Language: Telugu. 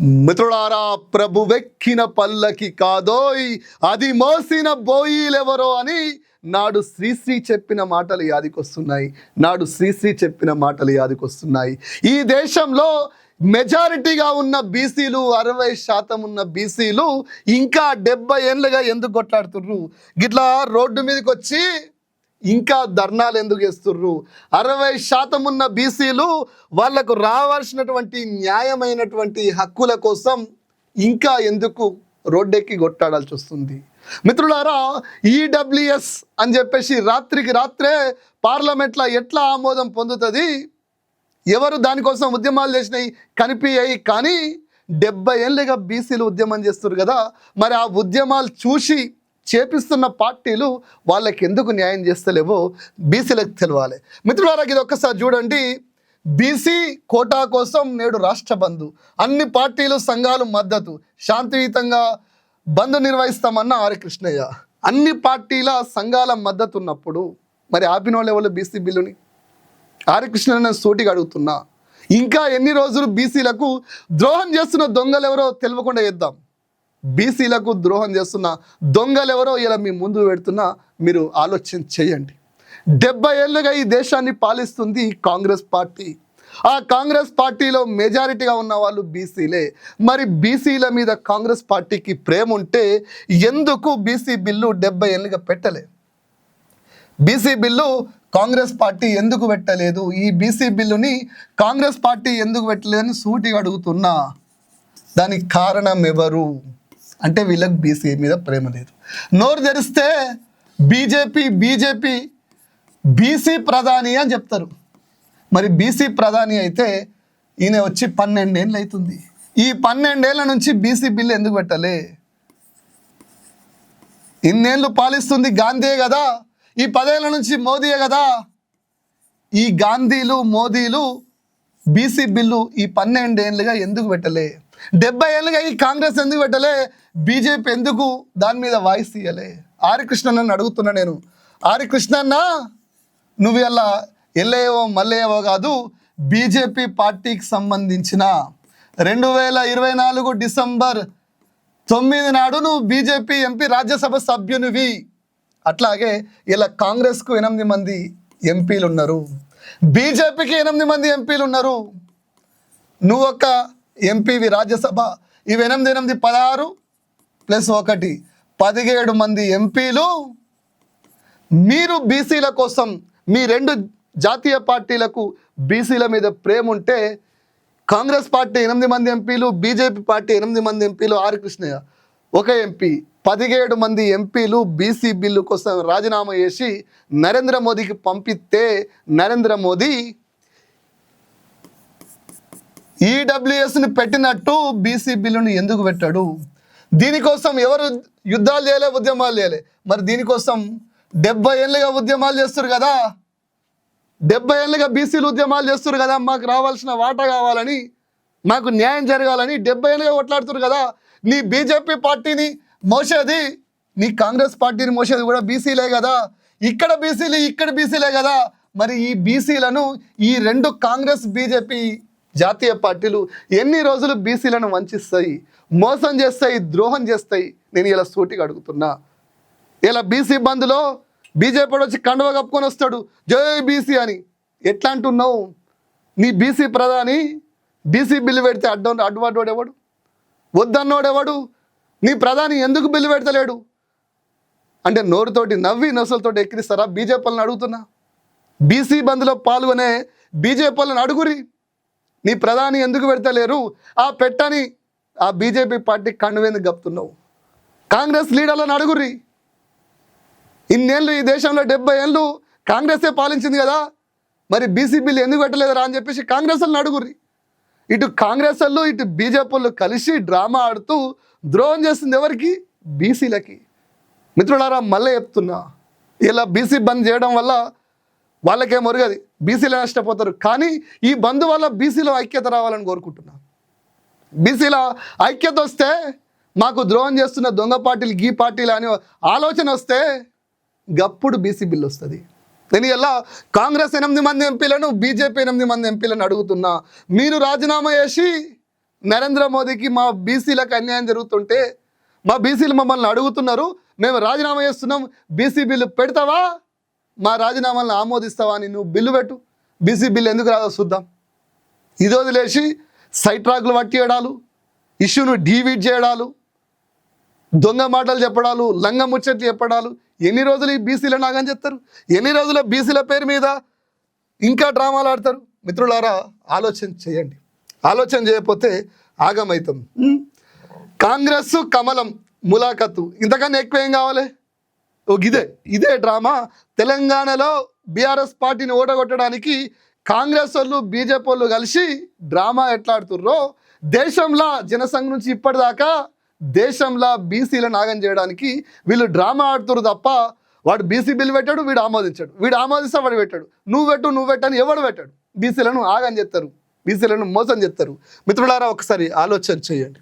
మిత్రులారా ప్రభు వెక్కిన పల్లకి కాదోయ్ అది మోసిన బోయిలెవరో అని నాడు శ్రీశ్రీ చెప్పిన మాటలు యాదికొస్తున్నాయి. నాడు శ్రీశ్రీ చెప్పిన మాటలు యాదికొస్తున్నాయి. ఈ దేశంలో మెజారిటీగా ఉన్న బీసీలు అరవై శాతం ఉన్న బీసీలు ఇంకా డెబ్బై ఏళ్ళుగా ఎందుకు కొట్లాడుతుర్రు? గిట్లా రోడ్డు మీదకి వచ్చి ఇంకా ధర్నాలు ఎందుకు వేస్తుర్రు అరవై శాతం ఉన్న బీసీలు వాళ్ళకు రావాల్సినటువంటి న్యాయమైనటువంటి హక్కుల కోసం ఇంకా ఎందుకు రోడ్డెక్కి కొట్టాడాల్సి వస్తుంది? మిత్రులారా ఈడబ్ల్యూఎస్ అని చెప్పేసి రాత్రికి రాత్రే పార్లమెంట్లో ఎట్లా ఆమోదం పొందుతుంది? ఎవరు దానికోసం ఉద్యమాలు చేసినాయి? కనిపించాయి కానీ డెబ్బై ఏళ్ళుగా బీసీలు ఉద్యమం చేస్తున్నారు కదా. మరి ఆ ఉద్యమాలు చూసి చేపిస్తున్న పార్టీలు వాళ్ళకి ఎందుకు న్యాయం చేస్తలేవో బీసీలకు తెలవాలి. మిత్రులారా ఇది ఒక్కసారి చూడండి. బీసీ కోటా కోసం నేడు రాష్ట్ర బంధు అన్ని పార్టీలు సంఘాలు మద్దతు. శాంతియుతంగా బంద్ నిర్వహిస్తామన్న ఆర్ కృష్ణయ్య. అన్ని పార్టీల సంఘాల మద్దతు ఉన్నప్పుడు మరి ఆపిన వాళ్ళు ఎవరు బీసీ బిల్లుని? ఆర్ కృష్ణ సోటిగా అడుగుతున్నా. ఇంకా ఎన్ని రోజులు బీసీలకు ద్రోహం చేస్తున్న దొంగలు ఎవరో తెలియకుండా చేద్దాం. బీసీలకు ద్రోహం చేస్తున్న దొంగలు ఎవరో ఇలా మీ ముందు పెడుతున్నా మీరు ఆలోచన చేయండి. డెబ్బై ఏళ్ళుగా ఈ దేశాన్ని పాలిస్తుంది కాంగ్రెస్ పార్టీ. ఆ కాంగ్రెస్ పార్టీలో మెజారిటీగా ఉన్న వాళ్ళు బీసీలే. మరి బీసీల మీద కాంగ్రెస్ పార్టీకి ప్రేమ ఉంటే ఎందుకు బీసీ బిల్లు డెబ్బై ఏళ్ళుగా పెట్టలే? బీసీ బిల్లు కాంగ్రెస్ పార్టీ ఎందుకు పెట్టలేదు? ఈ బీసీ బిల్లుని కాంగ్రెస్ పార్టీ ఎందుకు పెట్టలేదని సూటిగా అడుగుతున్నా. దానికి కారణం ఎవరు? అంటే వీళ్ళకి బీసీ మీద ప్రేమ లేదు. నోరు తెరిస్తే బీజేపీ బీజేపీ బీసీ ప్రధాని అని చెప్తారు. మరి బీసీ ప్రధాని అయితే ఈయన వచ్చి పన్నెండేళ్ళు అవుతుంది. ఈ పన్నెండేళ్ళ నుంచి బీసీ బిల్లు ఎందుకు పెట్టలే? ఇన్నేళ్ళు పాలిస్తుంది గాంధీయే కదా ఈ పదేళ్ళ నుంచి మోదీయే కదా. ఈ గాంధీలు మోదీలు బీసీ బిల్లు ఈ పన్నెండేళ్ళుగా ఎందుకు పెట్టలే? డెబ్బై ఏళ్ళుగా ఈ కాంగ్రెస్ ఎందుకు పెట్టలే? బీజేపీ ఎందుకు దాని మీద వాయిస్ తీయలే? ఆరికృష్ణన్ అడుగుతున్నా నేను. ఆరికృష్ణన్న నువ్వు ఇలా ఎల్లయ్యవో మల్లేవో కాదు బీజేపీ పార్టీకి సంబంధించిన రెండు వేల ఇరవై నాలుగు డిసెంబర్ తొమ్మిది నాడు నువ్వు బీజేపీ ఎంపీ రాజ్యసభ సభ్యునివి. అట్లాగే ఇలా కాంగ్రెస్కు ఎనిమిది మంది ఎంపీలు ఉన్నారు బీజేపీకి ఎనిమిది మంది ఎంపీలు ఉన్నారు నువ్వు ఒక ఎంపీవి రాజ్యసభ. ఇవి ఎనిమిది ఎనిమిది పదహారు ప్లస్ ఒకటి. పదిహేడు మంది ఎంపీలు మీరు బీసీల కోసం మీ రెండు జాతీయ పార్టీలకు బీసీల మీద ప్రేమ ఉంటే కాంగ్రెస్ పార్టీ ఎనిమిది మంది ఎంపీలు బీజేపీ పార్టీ ఎనిమిది మంది ఎంపీలు ఆర్ కృష్ణయ్య ఒక ఎంపీ. పదిహేడు మంది ఎంపీలు బీసీ బిల్లు కోసం రాజీనామా చేసి నరేంద్ర మోదీకి పంపిస్తే నరేంద్ర మోదీ ఈడబ్ల్యూఎస్ని పెట్టినట్టు బీసీ బిల్లును ఎందుకు పెట్టాడు? దీనికోసం ఎవరు యుద్ధాలు చేయలే ఉద్యమాలు చేయలే? మరి దీనికోసం డెబ్బై ఏళ్ళుగా ఉద్యమాలు చేస్తారు కదా. డెబ్బై ఏళ్ళుగా బీసీలు ఉద్యమాలు చేస్తారు కదా. మాకు రావాల్సిన వాటా కావాలని మాకు న్యాయం జరగాలని డెబ్బై ఏళ్ళుగా కొట్లాడుతారు కదా. నీ బీజేపీ పార్టీని మోసేది నీ కాంగ్రెస్ పార్టీని మోసేది కూడా బీసీలే కదా. ఇక్కడ బీసీలు ఇక్కడ బీసీలే కదా. మరి ఈ బీసీలను ఈ రెండు కాంగ్రెస్ బీజేపీ జాతీయ పార్టీలు ఎన్ని రోజులు బీసీలను వంచిస్తాయి మోసం చేస్తాయి ద్రోహం చేస్తాయి నేను ఇలా సూటిగా అడుగుతున్నా. ఇలా బీసీ బంద్లో బీజేపీ వచ్చి కండువ కప్పుకొని వస్తాడు జయ బీసీ అని. ఎట్లా అంటున్నావు? నీ బీసీ ప్రధాని బీసీ బిల్లు పెడితే అడ్డం అడ్డువాడు ఎవడు? వద్దన్నోడు ఎవడు? నీ ప్రధాని ఎందుకు బిల్లు పెడతలేడు? అంటే నోరుతోటి నవ్వి నొసలతోటి ఎక్కిరిస్తారా బీజేపీ అడుగుతున్నా? బీసీ బంద్లో పాల్గొనే బీజేపీ అడుగురి. నీ ప్రధాని ఎందుకు పెడతలేరు? ఆ పెట్టని ఆ బీజేపీ పార్టీ కండువేందుకు గప్తున్నావు కాంగ్రెస్ లీడర్లను అడుగురి ఇన్నేళ్ళు ఈ దేశంలో డెబ్బై ఏళ్ళు కాంగ్రెసే పాలించింది కదా. మరి బీసీ బిల్లు ఎందుకు పెట్టలేదురా అని చెప్పేసి కాంగ్రెస్ వాళ్ళని అడుగురి ఇటు కాంగ్రెస్ వాళ్ళు ఇటు బీజేపీలు కలిసి డ్రామా ఆడుతూ ద్రోహం చేస్తుంది ఎవరికి? బీసీలకి. మిత్రులారా మళ్ళీ చెప్తున్నా. ఇలా బీసీ బంద్ చేయడం వల్ల వాళ్ళకేం ఒరగది? బీసీలు నష్టపోతారు. కానీ ఈ బంద్ వల్ల బీసీలో ఐక్యత రావాలని కోరుకుంటున్నా. బీసీలో ఐక్యత వస్తే మాకు ద్రోహం చేస్తున్న దొంగ పార్టీలు గీ పార్టీలు అని ఆలోచన వస్తే గప్పుడు బీసీ బిల్లు వస్తుంది. నేను ఎలా కాంగ్రెస్ ఎనిమిది మంది ఎంపీలను బీజేపీ ఎనిమిది మంది ఎంపీలను అడుగుతున్నా. మీరు రాజీనామా చేసి నరేంద్ర మోదీకి మా బీసీలకు అన్యాయం జరుగుతుంటే మా బీసీలు మమ్మల్ని అడుగుతున్నారు. మేము రాజీనామా చేస్తున్నాం. బీసీ బిల్లు పెడతావా? మా రాజీనామాలను ఆమోదిస్తావా అని నువ్వు బిల్లు పెట్టు. బీసీ బిల్లు ఎందుకు రాదో చూద్దాం. ఇది వదిలేసి సైట్ ట్రాక్లు పట్టియడాలు ఇష్యూను డీవీట్ చేయడాలు దొంగ మాటలు చెప్పడాలు లంగ ముచ్చట్లు చెప్పడాలు. ఎన్ని రోజులు ఈ బీసీల నాగని చెప్తారు ఎన్ని రోజుల బీసీల పేరు మీద ఇంకా డ్రామాలు ఆడతారు? మిత్రులారా ఆలోచన చేయండి. ఆలోచన చేయకపోతే ఆగమవుతాం? కాంగ్రెస్ కమలం ములాఖత్తు. ఇంతకన్నా ఎక్కువ ఏం కావాలి? ఇదే ఇదే డ్రామా. తెలంగాణలో బీఆర్ఎస్ పార్టీని ఓడగొట్టడానికి కాంగ్రెస్ వాళ్ళు బీజేపీ వాళ్ళు కలిసి డ్రామా ఎట్లా ఆడుతుర్రో దేశంలో జనసంఘ నుంచి ఇప్పటిదాకా దేశంలో బీసీల నాగం చేయడానికి వీళ్ళు డ్రామా ఆడుతురు తప్ప వాడు బీసీ బిల్ పెట్టాడు వీడు ఆమోదించాడు. వీడు ఆమోదిస్తే వాడు పెట్టాడు. నువ్వు పెట్టు నువ్వు పెట్టని ఎవడు పెట్టాడు? బీసీలను ఆగని చెప్తారు బీసీలను మోసం చేస్తారు. మిత్రులారా ఒకసారి ఆలోచన చేయండి.